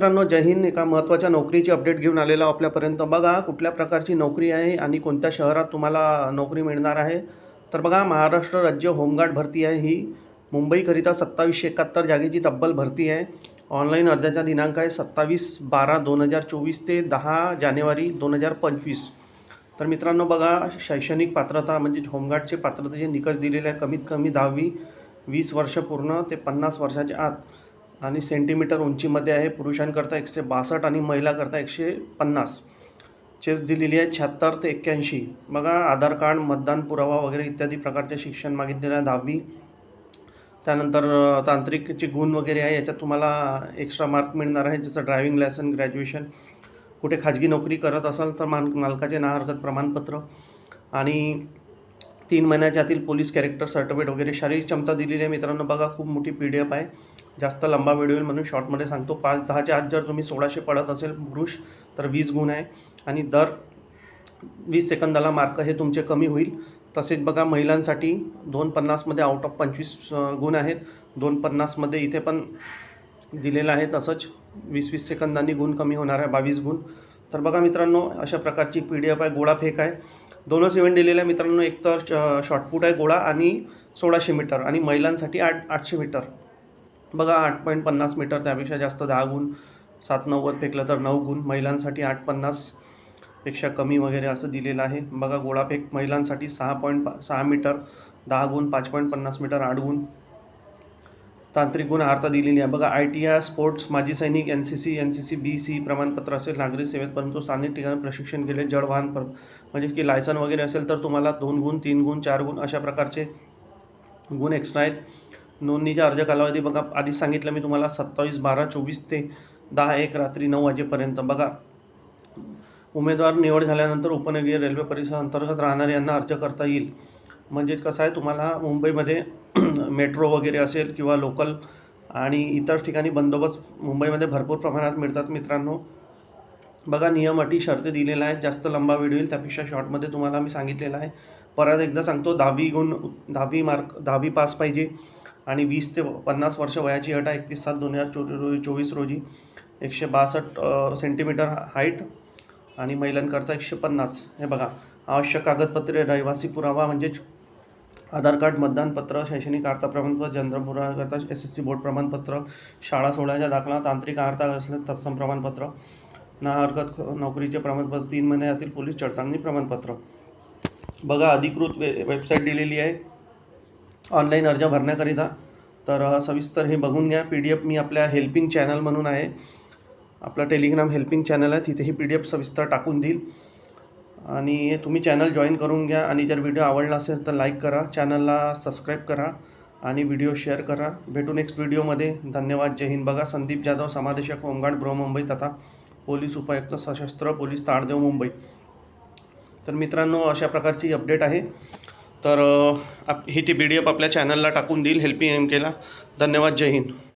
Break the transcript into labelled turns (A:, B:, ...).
A: मित्रांनो जय हिंद. एका महत्त्वाच्या नोकरीची अपडेट घेऊन आलेला आपल्यापर्यंत. बघा कुठल्या प्रकारची नोकरी आहे आणि कोणत्या शहरात तुम्हाला नोकरी मिळणार आहे? तर बघा महाराष्ट्र राज्य होमगार्ड भरती आहे ही. मुंबईकरिता सत्तावीसशे एकाहत्तर जागेची तब्बल भरती आहे. ऑनलाईन अर्जाचा दिनांक आहे सत्तावीस बारा दोन हजार चोवीस ते दहा जानेवारी दोन हजार पंचवीस. तर मित्रांनो बघा शैक्षणिक पात्रता म्हणजे होमगार्डचे पात्रतेचे निकष दिलेले आहे कमीत कमी दहावी वीस वर्ष पूर्ण ते पन्नास वर्षाच्या आत. आणि सेंटीमीटर उंचीमध्ये आहे. पुरुषांकरता एकशे बासष्ट आणि महिलाकरता एकशे पन्नास. चेस दिलेली आहे शहात्तर ते एक्क्याऐंशी. बघा आधार कार्ड मतदान पुरावा वगैरे इत्यादी प्रकारचे शिक्षण मागितलेलं आहे दहावी. त्यानंतर तांत्रिकचे गुण वगैरे आहे याच्यात तुम्हाला एक्स्ट्रा मार्क मिळणार आहे जसं ड्रायव्हिंग लायसन ग्रॅज्युएशन कुठे खाजगी नोकरी करत असाल तर मान मालकाचे ना हरकत प्रमाणपत्र. आणि तीन महिन्याच्या आतील पोलीस कॅरेक्टर सर्टिफिकेट वगैरे शारीरिक क्षमता दिलेली आहे. मित्रांनो बघा खूप मोठी पी डी एफ आहे. जास्त लंबा व्हिडिओ होईल म्हणून शॉर्टमध्ये सांगतो. पाच दहाच्या आत जर तुम्ही सोळाशे पडत असेल पुरुष तर वीस गुण आहे. आणि दर वीस सेकंदाला मार्क हे तुमचे कमी होईल. तसेच बघा महिलांसाठी दोन पन्नासमध्ये आउट ऑफ पंचवीस गुण आहेत. दोन पन्नासमध्ये इथे पण दिलेलं आहे तसंच. वीस वीस सेकंदांनी गुण कमी होणार आहे बावीस गुण. तर बघा मित्रांनो अशा प्रकारची पी डी एफ आहे. गोळा फेक आहे. दोनच इव्हेंट दिलेले आहे मित्रांनो एक तर शॉर्टपुट आहे गोळा आणि सोळाशे मीटर आणि महिलांसाठी आठ आठशे मीटर. बघा आठ पॉईंट पन्नास मीटर त्यापेक्षा जास्त दहा गुण सात नव्वद फेकलं तर नऊ गुण महिलांसाठी आठ पन्नासपेक्षा कमी वगैरे असं दिलेलं आहे. बघा गोळाफेक महिलांसाठी सहा पॉईंट पा सहा मीटर दहा गुण पाच पॉईंट पन्नास मीटर आठ गुण. तांत्रिक गुण आर्ता दिलेली आहे. बघा आय टी आय स्पोर्ट्स माजी सैनिक N C C N C C B C प्रमाणपत्र असेल नागरी सेवेत परंतु स्थानिक ठिकाणी प्रशिक्षण केले जड वाहन पर म्हणजे की लायसन वगैरे असेल तर तुम्हाला दोन गुण तीन गुण चार गुण अशा प्रकारचे गुण एक्स्ट्रा आहेत. नोंदणीचा अर्ज कालावधी बघा आधीच सांगितलं मी तुम्हाला सत्तावीस बारा चोवीस ते दहा एक रात्री नऊ वाजेपर्यंत. बघा उमेदवार निवड झाल्यानंतर उपनगरीय रेल्वे परिसर अंतर्गत राहणारे यांना अर्ज करता येईल. म्हणजे कसं आहे तुम्हाला मुंबईमध्ये मेट्रो वगैरे असेल किंवा लोकल आणि इतर ठिकाणी बंदोबस्त मुंबईमध्ये भरपूर प्रमाणात मिळतात मित्रांनो. बघा नियम अटी शर्ती दिलेल्या आहेत. जास्त लंबा व्हिडिओ येईल त्यापेक्षा शॉर्टमध्ये तुम्हाला मी सांगितलेलं आहे. परत एकदा सांगतो दहावी गुण दहावी मार्क दहावी पास पाहिजे आणि वीस ते पन्नास वर्ष वयाची अट आहे. एकतीस सात दोन हजार चो चोवीस रोजी एकशे बासष्ट सेंटीमीटर हाईट आणि महिलांकरता एकशे पन्नास. हे बघा आवश्यक कागदपत्रे रहिवासी पुरावा म्हणजेच आधार कार्ड मतदानपत्र शैक्षणिक अर्थ प्रमाणपत्र जन्म पुराव्याकरता एस एस सी बोर्ड प्रमाणपत्र शाळा सोहळ्याचा दाखला तांत्रिक आर्ता असल्यास तत्सम प्रमाणपत्र ना हरकत नोकरीचे प्रमाणपत्र तीन महिन्यातील पोलीस चडताळणी प्रमाणपत्र. बघा अधिकृत वे वेबसाईट दिलेली आहे. ऑनलाईन अर्ज भरण्याकरिता. तर सविस्तर हे बघून घ्या. पी डी एफ मी आपल्या हेल्पिंग चॅनल म्हणून आहे. आपला टेलिग्राम हेल्पिंग चॅनल आहे. तिथे ही पी डी एफ सविस्तर टाकून देईल. आणि तुम्ही चॅनल जॉईन करून घ्या. आणि जर व्हिडिओ आवडला असेल तर लाईक करा. चॅनलला सबस्क्राईब करा. आणि व्हिडिओ शेअर करा. भेटू नेक्स्ट व्हिडिओमध्ये धन्यवाद. जय हिंद. बघा संदीप जाधव समादेशक होमगार्ड बृहमुंबई तथा पोलीस उपायुक्त सशस्त्र पोलीस ताडदेव मुंबई. तर मित्रांनो अशा प्रकारची अपडेट आहे. तर आप ही ती बी डी एफ आपल्या चॅनलला टाकून देईल हेल्पिंग एम केला धन्यवाद. जय हिंद.